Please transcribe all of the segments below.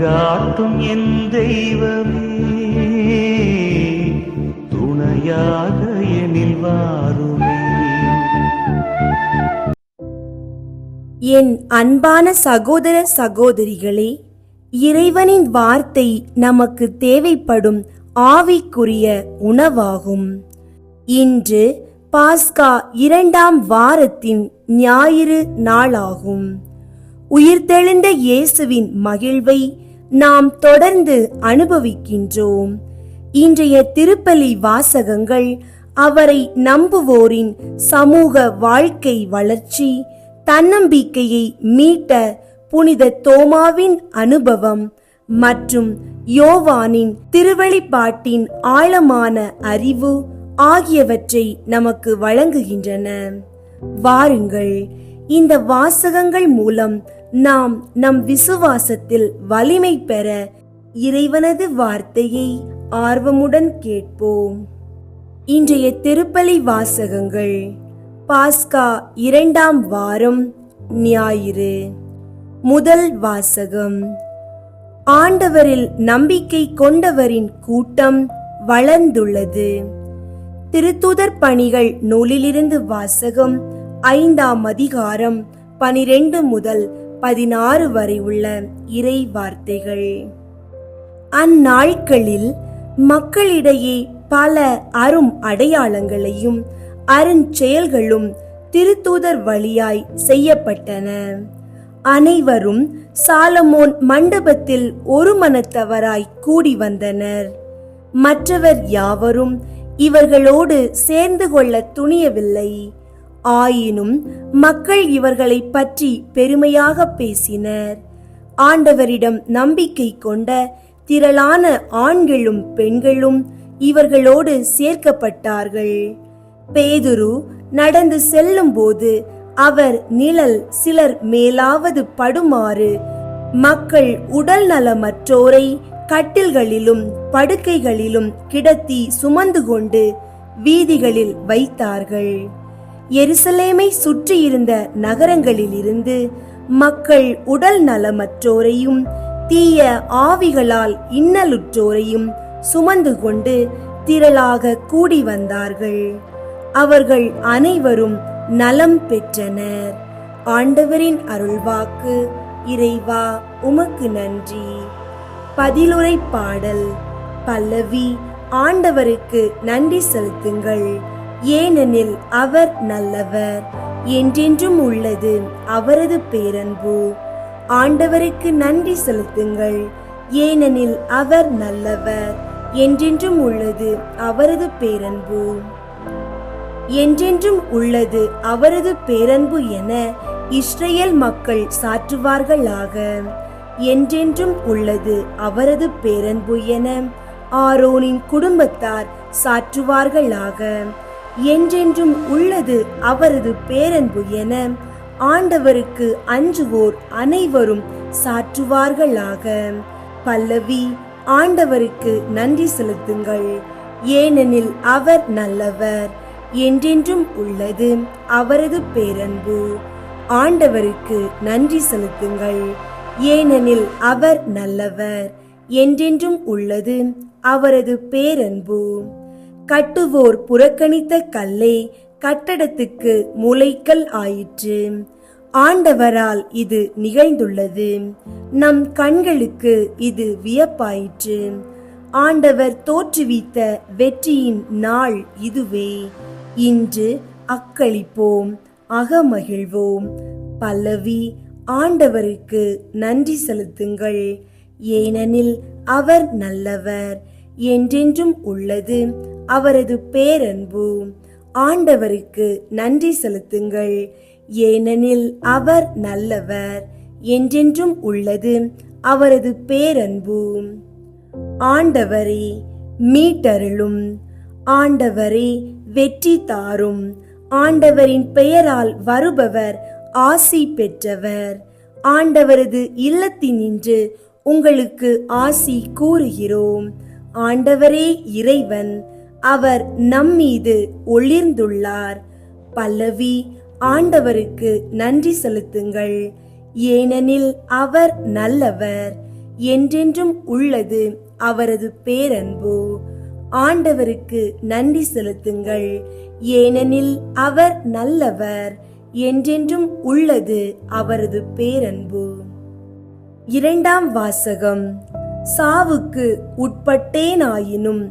வழிகாட்டும் என் தெய்வமே துணையாக எனில் வாருமே. என் அன்பான சகோதர சகோதரிகளே இறைவனின் வார்த்தை நமக்கு தேவைப்படும் ஆவிக்குரிய உணவாகும். இன்று பாஸ்கா இரண்டாம் வாரத்தின் ஞாயிறு நாளாகும். உயிர்த்தெழுந்த இயேசுவின் மகிழ்வை நாம் தொடர்ந்து அனுபவிக்கின்றோம். இன்றைய திருப்பலி வாசகங்கள் அவரை நம்புவோரின் சமூக வாழ்க்கை வளர்ச்சி தன்னம்பிக்கையை மீட்ட புனித தோமாவின் அனுபவம் மற்றும் யோவானின் திருவழிப்பாட்டின் ஆழமான அறிவு ஆகியவற்றை நமக்கு வழங்குகின்றன. வாருங்கள் இந்த வாசகங்கள் மூலம் நாம் நம் விசுவாசத்தில் வலிமை பெற இறைவனது வார்த்தையை ஆர்வமுடன் கேட்போம். இன்றைய திருப்பலி வாசகங்கள் பாஸ்கா இரண்டாம் வாரம் ஞாயிறு. முதல் வாசகம் ஆண்டவரில் நம்பிக்கை கொண்டவரின் கூட்டம் வளர்ந்துள்ளது. திருத்துதர் பணிகள் நூலிலிருந்து வாசகம் ஐந்தாம் அதிகாரம் பனிரெண்டு முதல் பதினாறு வரை உள்ள இறை வார்த்தைகள். அந்நாட்களில் மக்களிடையே பல அரும் அடையாளங்களையும் அருஞ்செயல்களும் திருத்தூதர் வழியாய் செய்யப்பட்டன. அனைவரும் சாலமோன் மண்டபத்தில் ஒரு மனத்தவராய் கூடி வந்தனர். மற்றவர் யாவரும் இவர்களோடு சேர்ந்து கொள்ள துணியவில்லை. ஆயினும் மக்கள் இவர்களை பற்றி பெருமையாக பேசினர். ஆண்டவரிடம் நம்பிக்கை கொண்ட திரளான ஆண்களும் பெண்களும் இவர்களோடு சேர்க்கப்பட்டார்கள். பேதுரு நடந்து செல்லும்போது அவர் நிழல் சிலர் மேலாவது படுமாறு மக்கள் உடல் நலமற்றோரை கட்டில்களிலும் படுக்கைகளிலும் கிடத்தி சுமந்து கொண்டு வீதிகளில் வைத்தார்கள். எருசலேமை சுற்றியிருந்த நகரங்களிலிருந்து மக்கள் உடல் நலமற்றோரையும் தீய ஆவிகளால் இன்னலுற்றோரையும் சுமந்து கொண்டு திரளாக கூடி வந்தார்கள். அவர்கள் அனைவரும் நலம் பெற்றனர். ஆண்டவரின் அருள்வாக்கு இறைவா உமக்கு நன்றி. பதிலுரை பாடல் பல்லவி ஆண்டவருக்கு நன்றி செலுத்துங்கள். ஏனெனில் அவர் நல்லவர். என்றென்றும் உள்ளது அவரது பேரன்பு. ஆண்டவருக்கு நன்றி செலுத்துங்கள். ஏனெனில் அவர் நல்லவர். என்றென்றும் உள்ளது அவரது பேரன்பு. என்றென்றும் உள்ளது அவரது பேரன்பு என இஸ்ரேல் மக்கள் சாற்றுவார்களாக. என்றென்றும் உள்ளது அவரது பேரன்பு என ஆரோனின் குடும்பத்தார் சாற்றுவார்களாக. என்றென்றும் உள்ளது அவரது பேரன்பு என ஆண்டவருக்கு அஞ்சுவோர் அனைவரும் சாற்றுவார்களாக. பல்லவி ஆண்டவருக்கு நன்றி செலுத்துங்கள். ஏனெனில் அவர் நல்லவர் என்றென்றும் உள்ளது அவரது பேரன்பு. ஆண்டவருக்கு நன்றி செலுத்துங்கள். ஏனெனில் அவர் நல்லவர் என்றென்றும் உள்ளது அவரது பேரன்பு. கட்டுவோர் புறக்கணித்த கல்லே கட்டடத்துக்கு மூளைக்கல் ஆயிற்று. ஆண்டவரால் இது நிகழ்ந்துள்ளது. நம் கண்களுக்கு இது வியப்பாயிற்று. ஆண்டவர் தோற்றுவித்த வெற்றியின் நாள் இதுவே. இன்று அக்களிப்போம் அகமகிழ்வோம். பல்லவி ஆண்டவருக்கு நன்றி செலுத்துங்கள். ஏனெனில் அவர் நல்லவர் என்றென்றும் உள்ளது. அவரது பேரன்பு. ஆண்டவருக்கு நன்றி செலுத்துங்கள். ஏனெனில் அவர் நல்லவர் என்றென்றும் உள்ளது அவரது பேரன்பு. ஆண்டவரே மீட்டருளும். ஆண்டவரே வெற்றி தாரும். ஆண்டவரின் பெயரால் வருபவர் ஆசி பெற்றவர். ஆண்டவரது இல்லத்தினின்று உங்களுக்கு ஆசி கூறுகிறோம். ஆண்டவரே இறைவன் அவர் நம்மீது ஒளிர்ந்துள்ளார். பல்லவி ஆண்டவருக்கு நன்றி செலுத்துங்கள். ஏனெனில் அவர் நல்லவர் என்றென்றும் உள்ளது அவரது பேரன்பு. ஆண்டவருக்கு நன்றி செலுத்துங்கள். ஏனெனில் அவர் நல்லவர் என்றென்றும் உள்ளது அவரது பேரன்பு. இரண்டாம் வாசகம். சாவுக்கு உட்பட்டேனாயினும்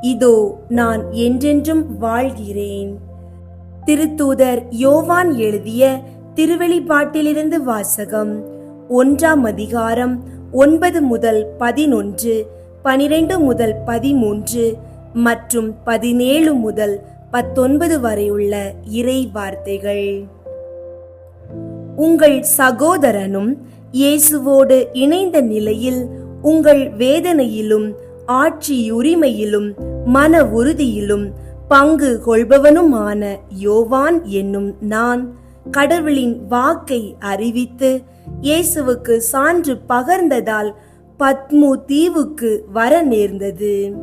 இதோ நான் என்றென்றும் வாழ்கிறேன். திருத்தூதர் யோவான் எழுதிய திருவெளிப்பாட்டிலிருந்து வாசகம் ஒன்றாம் அதிகாரம் ஒன்பது முதல் பதினொன்று பனிரெண்டு முதல் பதிமூன்று மற்றும் பதினேழு முதல் பத்தொன்பது வரையுள்ள இறை வார்த்தைகள் உங்கள் சகோதரனும் இயேசுவோடு இணைந்த நிலையில் உங்கள் வேதனையிலும் ஆட்சியுரிமையிலும் மன உறுதியிலும் பங்கு கொள்பவனுமான யோவான் என்னும் நான் கடவுளின் வாக்கை அறிவித்து இயேசுவுக்கு சான்று பகர்ந்ததால் பத்மு தீவுக்கு வர நேர்ந்தது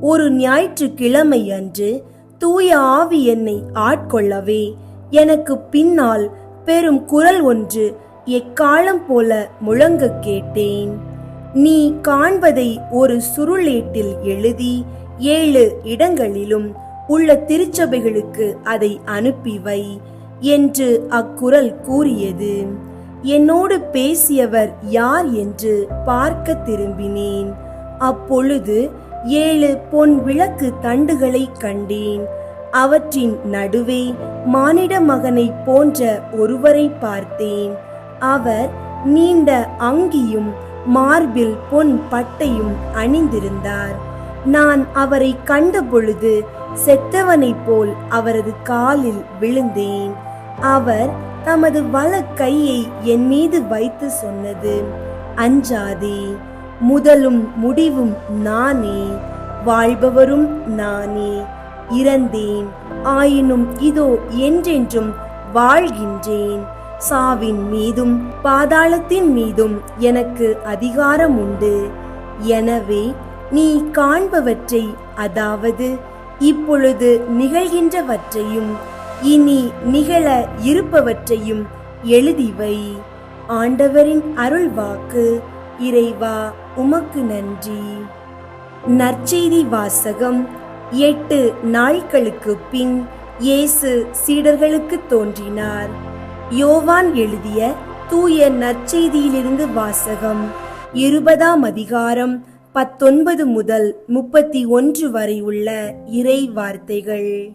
ஒரு ஞாயிற்றுக்கிழமை அன்று தூய ஆவி என்னை ஆட்கொள்ளவே எனக்கு பின்னால் பெரும் குரல் ஒன்று எக்காலம் போல முழங்க கேட்டேன். நீ காண்பதை ஒரு சுருளேட்டில் எழுதி ஏழு இடங்களிலும் உள்ள திருச்சபைகளுக்கு அதை அனுப்பி வை என்று அக்குரல் கூறியது. என்னோடு பேசியவர் யார் என்று பார்க்க திரும்பினேன். அப்பொழுது ஏழு பொன் விளக்கு தண்டுகளை கண்டேன். அவற்றின் நடுவே மானிட மகனை போன்ற ஒருவரை பார்த்தேன். அவர் நீண்ட அங்கியும் மார்பில் பொன் பட்டையும் அணிந்திருந்தார். நான் அவரை கண்டபொழுது செத்தவனைப் போல் அவரது காலில் விழுந்தேன். அவர் தமது வல கையை என் மீது வைத்து சொன்னது அஞ்சாதே முதலும் முடிவும் நானே வாழ்பவரும் நானே இறந்தேன் ஆயினும் இதோ என்றென்றும் வாழ்கின்றேன். சாவின் மீதும் பாதாளத்தின் மீதும் எனக்கு அதிகாரம் உண்டு எனவே நீ காண்பவற்றை அதாவது இப்பொழுது நிகழ்கின்றவற்றையும் இனி நிகழ இருப்பவற்றையும் எழுதிவை. ஆண்டவரின் ஆண்டவரின் அருள்வாக்கு இறைவா உமக்கு நன்றி. நற்செய்தி வாசகம் எட்டு நாட்களுக்கு பின் இயேசு சீடர்களுக்கு தோன்றினார். யோவான் எழுதிய தூய நற்செய்தியிலிருந்து வாசகம் இருபதாம் அதிகாரம் பத்தொன்பது முதல் முப்பத்தி ஒன்று வரை உள்ள இறை வார்த்தைகள்.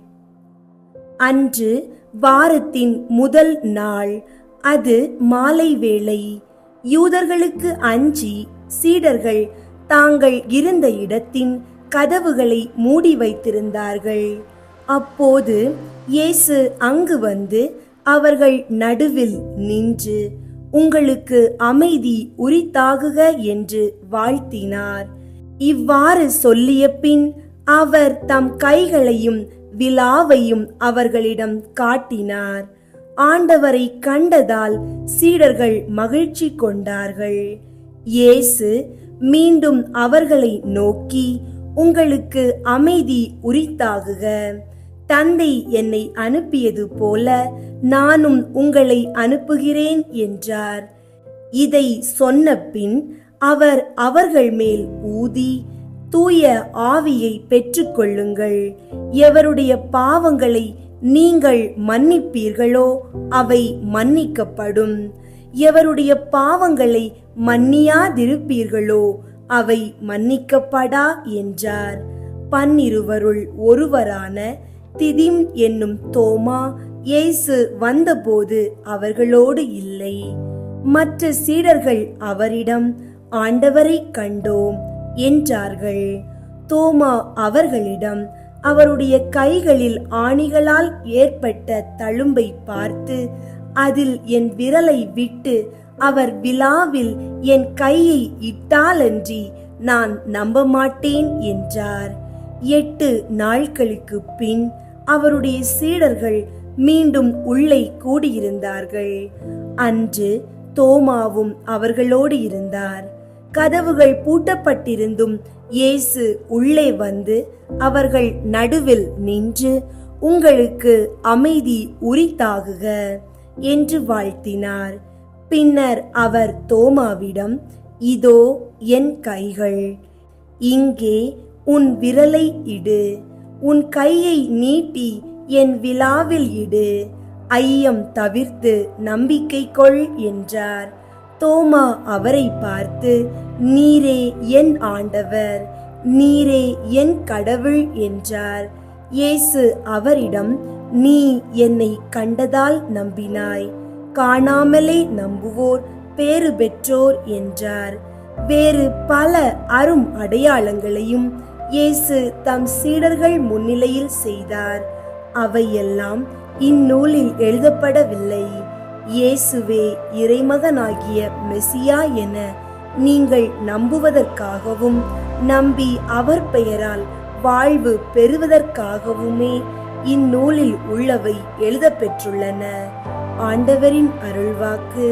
அன்று வாரத்தின் முதல் நாள் அது மாலை வேளை. யூதர்களுக்கு அஞ்சி சீடர்கள் தாங்கள் இருந்த இடத்தின் கதவுகளை மூடி வைத்திருந்தார்கள். அப்போது இயேசு அங்கு வந்து அவர்கள் நடுவில் நின்று உங்களுக்கு அமைதி உரித்தாகுக என்று வாழ்த்தினார். இவ்வாறு சொல்லிய பின் அவர் தம் கைகளையும் விழாவையும் அவர்களிடம் காட்டினார். ஆண்டவரை கண்டதால் சீடர்கள் மகிழ்ச்சி கொண்டார்கள். இயேசு மீண்டும் அவர்களை நோக்கி உங்களுக்கு அமைதி உரித்தாகுக. தந்தை என்னை அனுப்பியது போல நானும் உங்களை அனுப்புகிறேன் என்றார். இதை சொன்ன பின் அவர் அவர்கள் மேல் ஊதி தூய ஆவியை பெற்றுக்கொள்ளுங்கள். எவருடைய பாவங்களை நீங்கள் மன்னிப்பீர்களோ அவை மன்னிக்கப்படும். எவருடைய பாவங்களை மன்னியாதிருப்பீர்களோ அவை மன்னிக்கப்படா என்றார். பன்னிருவருள் ஒருவரான திதிம் என்னும் தோமா இயேசு வந்தபோது அவர்களோடு இல்லை. மற்ற சீடர்கள் அவரிடம் ஆண்டவரை கண்டோம் என்றார்கள். தோமா அவர்களிடம் அவருடைய கைகளில் ஆணிகளால் ஏற்பட்ட தழும்பை பார்த்து அதில் என் விரலை விட்டு அவர் விழாவில் என் கையை இட்டாலன்றி நான் நம்ப மாட்டேன் என்றார். எட்டு நாட்களுக்கு பின் அவருடைய சீடர்கள் மீண்டும் உள்ளே கூடியிருந்தார்கள். அன்று தோமாவும் அவர்களோடு இருந்தார். கதவுகள் பூட்டப்பட்டிருந்தும் இயேசு உள்ளே வந்து அவர்கள் நடுவில் நின்று உங்களுக்கு அமைதி உரித்தாகுக என்று வாழ்த்தினார். பின்னர் அவர் தோமாவிடம் இதோ என் கைகள் இங்கே உன் விரலை இடு. உன் கையை நீட்டி என் விழாவில் இடு. ஐயம் தவிர்த்து நம்பிக்கை கொள் என்றார். தோமா அவரை பார்த்து நீரே என் ஆண்டவர் நீரே என் கடவுள் என்றார். இயேசு அவரிடம் நீ என்னை கண்டதால் நம்பினாய். காணாமலே நம்புவோர் பேறு பெற்றோர் என்றார். வேறு பல அரும் அடையாளங்களையும் இயேசு தம் சீடர்கள் முன்னிலையில் செய்தார். அவையெல்லாம் இந்நூலில் எழுதப்படவில்லை. இயேசுவே இறைமகனாகிய மெசியா என நீங்கள் நம்புவதற்காகவும் நம்பி அவர் பெயரால் வாழ்வு பெறுவதற்காகவுமே இந்நூலில் உள்ளவை எழுதப்பெற்றுள்ளன. ஆண்டவரின் அருள்வாக்கு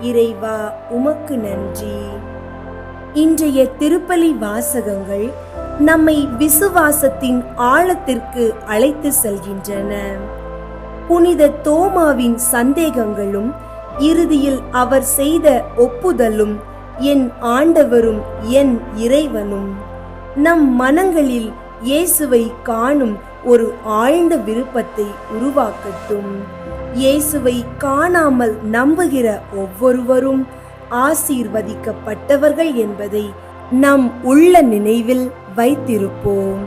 இறைவா உமக்கு நன்றி. இன்றைய திருப்பலி வாசகங்கள் நம்மை விசுவாசத்தின் ஆழத்திற்கு அழைத்து செல்கின்றன. புனித தோமாவின் சந்தேகங்களும் இறுதியில் அவர் செய்த ஒப்புதலும் என் ஆண்டவரும் என் இறைவனும். நம் மனங்களில் இயேசுவை காணும் ஒரு ஆழ்ந்த விருப்பத்தை உருவாக்கட்டும். இயேசுவை காணாமல் நம்புகிற ஒவ்வொருவரும் ஆசீர்வதிக்கப்பட்டவர்கள் என்பதை நம் உள்ள நினைவில் வைத்திருப்போம்.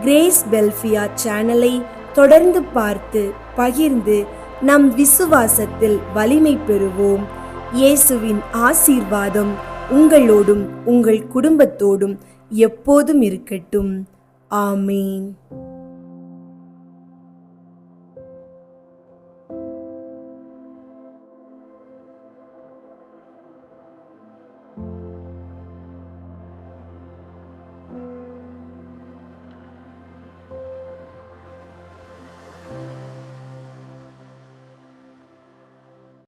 கிரேஸ் பெல்ஃபியா சேனலை தொடர்ந்து பார்த்து பகிர்ந்து நம் விசுவாசத்தில் வலிமை பெறுவோம். இயேசுவின் ஆசீர்வாதம் உங்களோடும் உங்கள் குடும்பத்தோடும் எப்போதும் இருக்கட்டும். ஆமீன்.